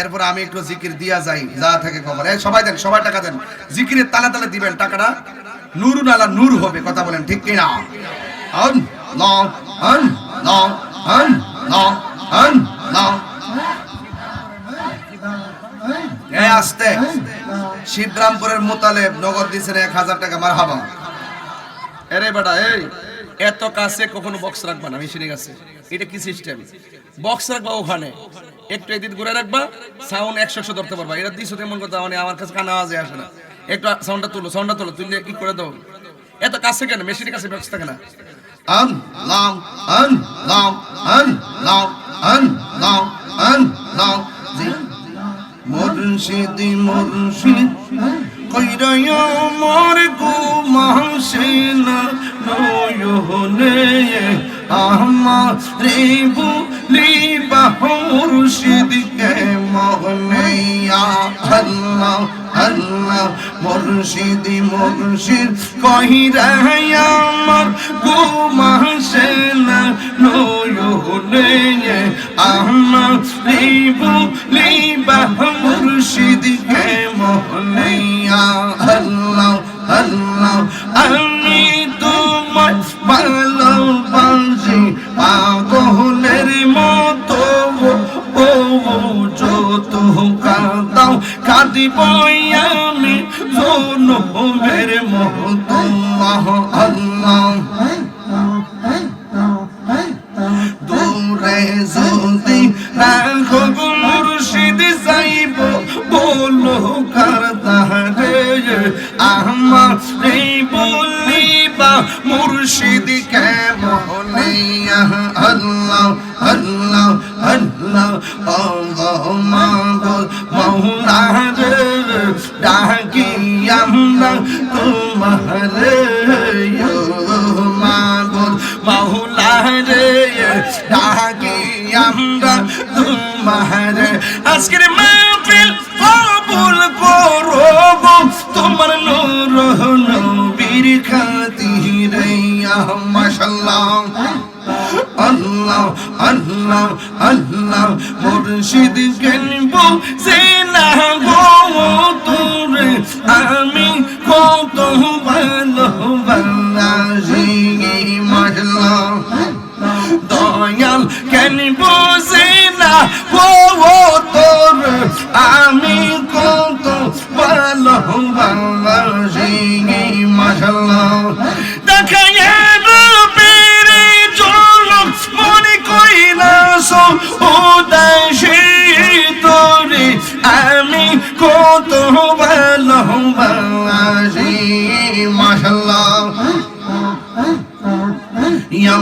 এরপর আমি একটু জিকির দিয়া যাই, যা থেকে খবর। এই সবাই দেন, সবাই টাকা দেন। জিকিরের তালে তালে দিবেন টাকাটা। নূর নালা নূর হবে, কথা বলেন, ঠিক কিনা? এই আসতে। শিবরামপুরের মোতালেব নগদ দিয়েছেন এক হাজার টাকা মার হাবা এরে বেটা, এই। এত কাছে কখনো বক্স রাখবা না মেশিনে কাছে এটা কি সিস্টেম বক্স রাখবা ওখানে। একটু এদিক ঘুরে রাখবা সাউন্ড একশো একশো ধরতে পারবা। এটা দিছো তেমন কথা মানে আমার কাছে কানা আওয়াজে আসে না। একটু সাউন্ডটা তুলো সাউন্ডটা তুলো, তুললে কি করে দাও? এত কাছে কেন? মেশিনের কাছে বক্স থাকে না। আন, লাম আন লাম আন লাম আন লাম আন, লাম। মুর্শিদি মুর্শিদ কইরায় আমার গুমাসিনা নয়নে আমার রে বুলি বাহুর সিদকে মহনাইয়া আল্লাহ। আল্লাহ মুর্শিদি, মুর্শিদ কইরায়া মোর গো মাসিনা নয়নে আমারে বুলি মুর্শিদ কে মহনেয়া আল্লাহ আল্লাহ, আমি তোমার ভালোবাসি, পাগলের মতো ও যত কাঁদাও কাঁদিব বলো কার তাহারে আমার এই বলিবা মুর্শিদ কে মহনিয়া আল্লাহ আল্লাহ আল্লাহ মৌলা ডাকি আমরা তোমারে মাগো মৌলা ডাকি আমরা তোমার। আজকের আল্লাহ আল্লাহ মুর্শিদ গেলব সে না গো তোরে আমি কত ভালোবাসি মাশাআল্লাহ দয়াল কেন বসে না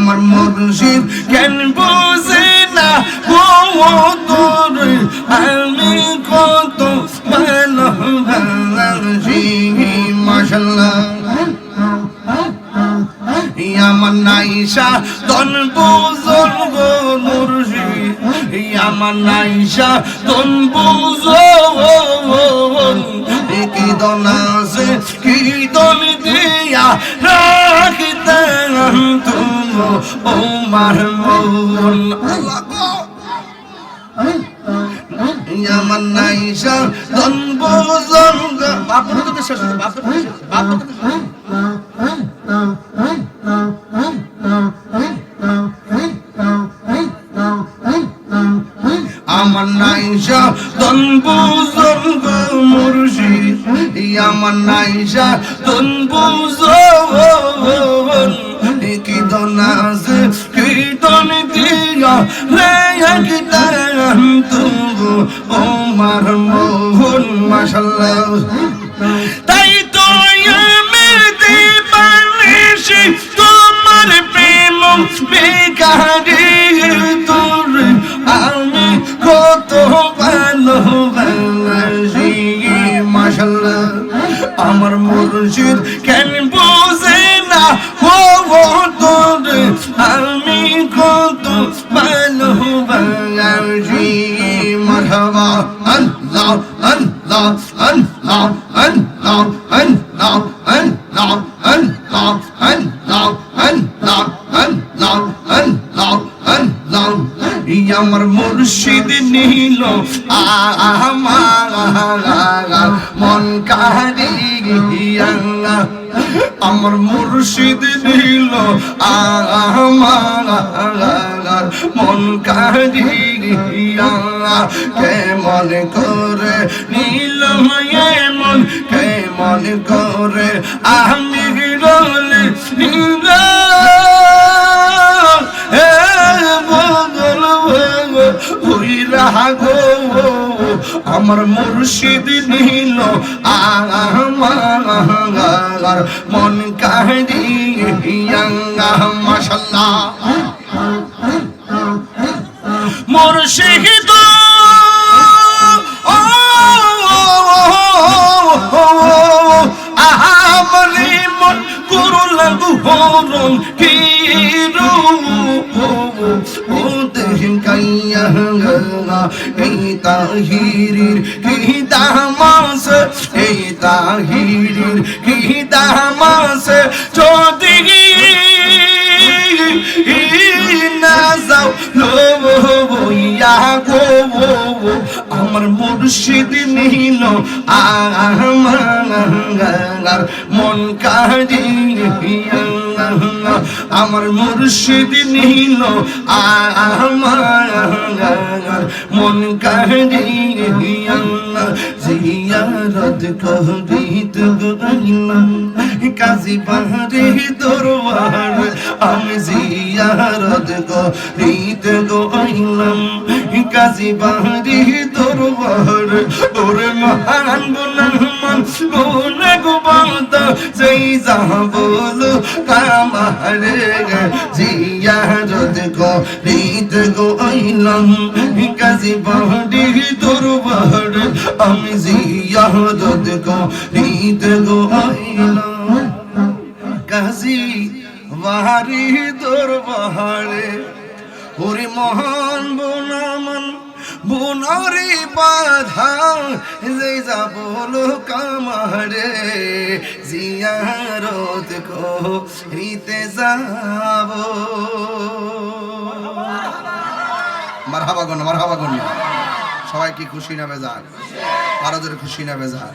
আমার মুর্শিদ কেন বোঝে না আমি কত ভালো ভালোবাসি মাশাল্লাহ। আমার নাইশা তন বুঝন গো মুর্শিদ আমার নাইশা তন বুঝন কি দন আছে, কি দন দিয়া রাখিতে তুম ওমার মৌল আমার নাইশা দনব জনগ বাপ আমার নাইশা দনব জনগ মাশাল্লাহ আমার মুর্শিদ নিল আমার মন কারিয়া আমার মুর্শিদ নিল আমার মন কারিয়া কেমন করে নীল মন কেমন করে আমি রলে নীল। আমার মুর্শিদ নিল আমার মন কাহিয়া মাশাল্লাহ। মুর্শিদ আহামরি মন কিরু দেহিন কাইয়া এই তাহিরির কি দামাস এই তাহিরির কি দামাস যদি না যাও লইয়া গো আমার মুর্শিদ নিল আমার মন কাজিয়া আমার মুর্শিদ নিল আমার মন কাজী বাহারে দরবার, আমি জিয়ারত করিত গাইলাম কাজী বাহারে দরবার, ওরে মহান গুনাহমান গুনা গুবাদ, যেই যা বলো কামারে জিয়ারত করিত গাইলাম কাজী বাহারে দরবার, আমি জিয়ারত করিত গাইলাম কাজী বাহারি দরবারে হরি মহান বোনামান বোনরি বাধা, যে যাব কামারে জিয়ারত কো রিতে যাব। মারহাবা গণ মারহাবা গণ সবাই কি খুশি না বেজার? আরও জোরে খুশি না বেজার?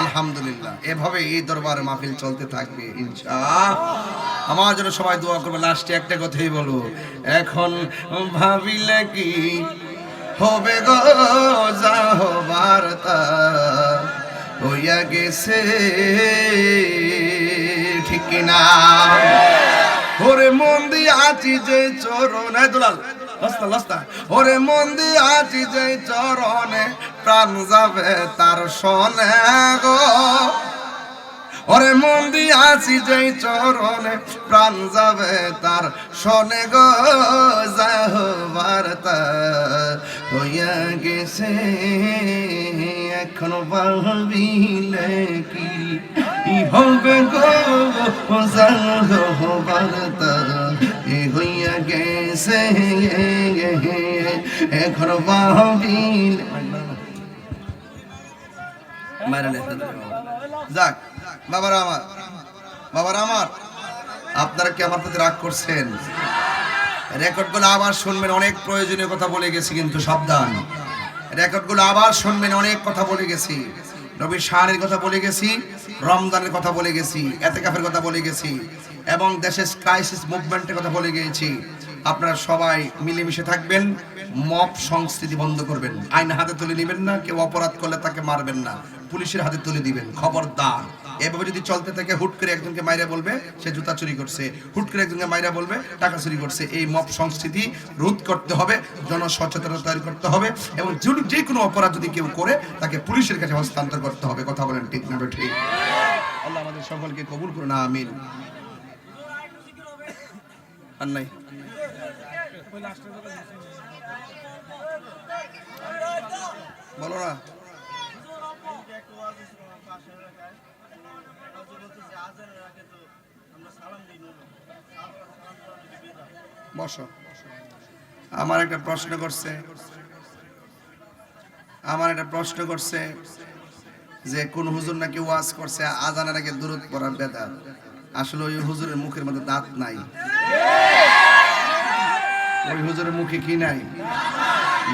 আলহামদুলিল্লাহ। এভাবে এই দরবারে মাহফিল চলতে থাকবে ইনশা আমার জন্য সবাই দোয়া করবে লাস্টে একটা কথাই বলো এখন ভাবিলে কি হবে গো যা হইয়া গেছে ঠিক না ওরে মন আছি যে চরণ দুলাল ওরে মন আছি যে চরণে, প্রাণ যাবে তার সনে গো। ওরে মন আছি যে চরণে, প্রাণ যাবে তার সনে গো। গেছে এখন ভাবিলে কি হবে গো যাহবার তা এ হইয়া গেছে এখন মারা যাক বাবারা আমার বাবারা আমার আপনারা কি আমার প্রতি রাগ করছেন? রেকর্ডগুলো আবার শুনবেন, অনেক প্রয়োজনীয় কথা বলে গেছি কিন্তু সাবধান। রেকর্ডগুলো আবার শুনবেন, অনেক কথা বলে গেছি। নবীর শাহানের কথা বলে গেছি, রমজানের কথা বলে গেছি, এতেকাফের কথা বলে গেছি, এবং দেশের ক্রাইসিস মুভমেন্টের কথা বলে গিয়েছি আপনারা সবাই মিলেমিশে থাকবেন মপ সংস্কৃতি বন্ধ করবেন। আইন হাতে তুলে নেবেন না, কেউ অপরাধ করলে তাকে মারবেন না। পুলিশের হাতে তুলে দিবেন, খবরদার। এভাবে যদি চলতে থাকে, হুট করে একজনকে মাইরা বলবে, সে জুতা চুরি করছে। হুট করে একজনকে মাইরা বলবে, টাকা চুরি করছে। এই মপ সংস্কৃতি রোধ করতে হবে জনসচেতনতা তৈরি করতে হবে, এবং যে- কোনো অপরাধ যদি কেউ করে, তাকে পুলিশের কাছে হস্তান্তর করতে হবে। কথা বলেন ঠিক না ঠিক আল্লাহ আমাদের সকলকে কবুল করুন, আমিন। বলো না। বসো। আমার একটা প্রশ্ন করছে। আমার একটা প্রশ্ন করছে যে কোন হুজুর নাকি ওয়াজ করছে আজানের আগে দূরত পড়া বেদাত আসলে ওই হুজুরের মুখের মধ্যে দাঁত নাই। ওই হুজুরের মুখে কি নাই?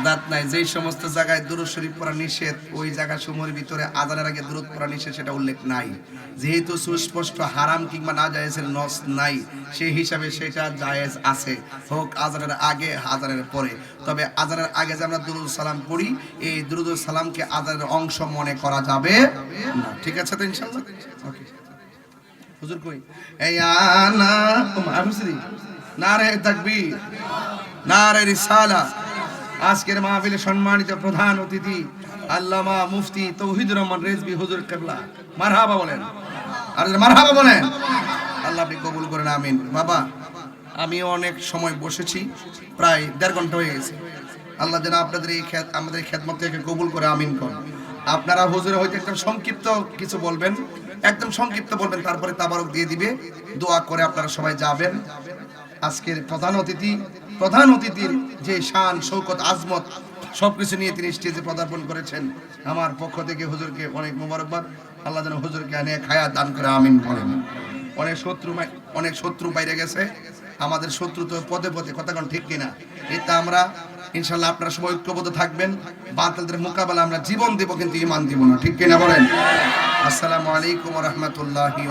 দাঁত নাই, যেই সমস্ত জায়গায় দুরুদ শরীফ পড়া নিষেধ, ওই জায়গা সমূহের ভিতরে আজানের আগে দুরুদ পড়া নিষেধ, সেটা উল্লেখ নাই। যেহেতু সুস্পষ্ট হারাম কিংবা না জায়েজের নস নাই, সেই হিসাবে সেটা জায়েজ আছে। হোক আজানের আগে, আজানের পরে। তবে আজানের আগে যে আমরা দুরুদ সালাম পড়ি, এই দুরুদ সালামকে আজানের অংশ মনে করা যাবে না। ঠিক আছে তো ইনশাআল্লাহ? ওকে হুজুর কই? এই আনা মাহফিজ নারে তাকবীর, নারে রিসালা। আজকের মাহফিলে সম্মানিত প্রধান অতিথি আল্লামা মুফতি তৌহিদুর রহমান রেজবি হুজুর কেবলা। মারহাবা বলেন। আর মারহাবা বলেন। আল্লাহ আপনি কবুল করেন, আমিন। বাবা, আমি অনেক সময় বসেছি, প্রায় দেড় ঘণ্টা হয়ে গেছে। আল্লাহ যেন আপনাদের এই খ্যাত, আমাদের খ্যাতমত থেকে কবুল করে, আমিন করেন। আপনারা হুজুরে হয়তো একদম সংক্ষিপ্ত কিছু বলবেন, একদম সংক্ষিপ্ত বলবেন, তারপরে তাবারক দিয়ে দিবে। দোয়া করে আপনারা সবাই যাবেন। আজকের প্রধান অতিথি প্রধান অতিথির যে শান, শৌকত, আজমত, সবকিছু নিয়ে তিনি স্টেজে পদার্পণ করেছেন। আমার পক্ষ থেকে হুজুরকে অনেক মোবারকবাদ। আল্লাহ যেন হুজুরকে আনে খায়া দান করে, আমিন বলেন। অনেক শত্রু অনেক শত্রু বাইরে গেছে। আমাদের শত্রু তো পদে পদে, কথা কোন ঠিক কিনা? এটা আমরা ইনশাল্লাহ আপনারা সবাই ঐক্যবদ্ধ থাকবেন। বাতিলদের মোকাবেলা আমরা জীবন দেব, কিন্তু ইমান দিব না, ঠিক কিনা বলেন? আসসালামু আলাইকুম রহমতুল্লাহি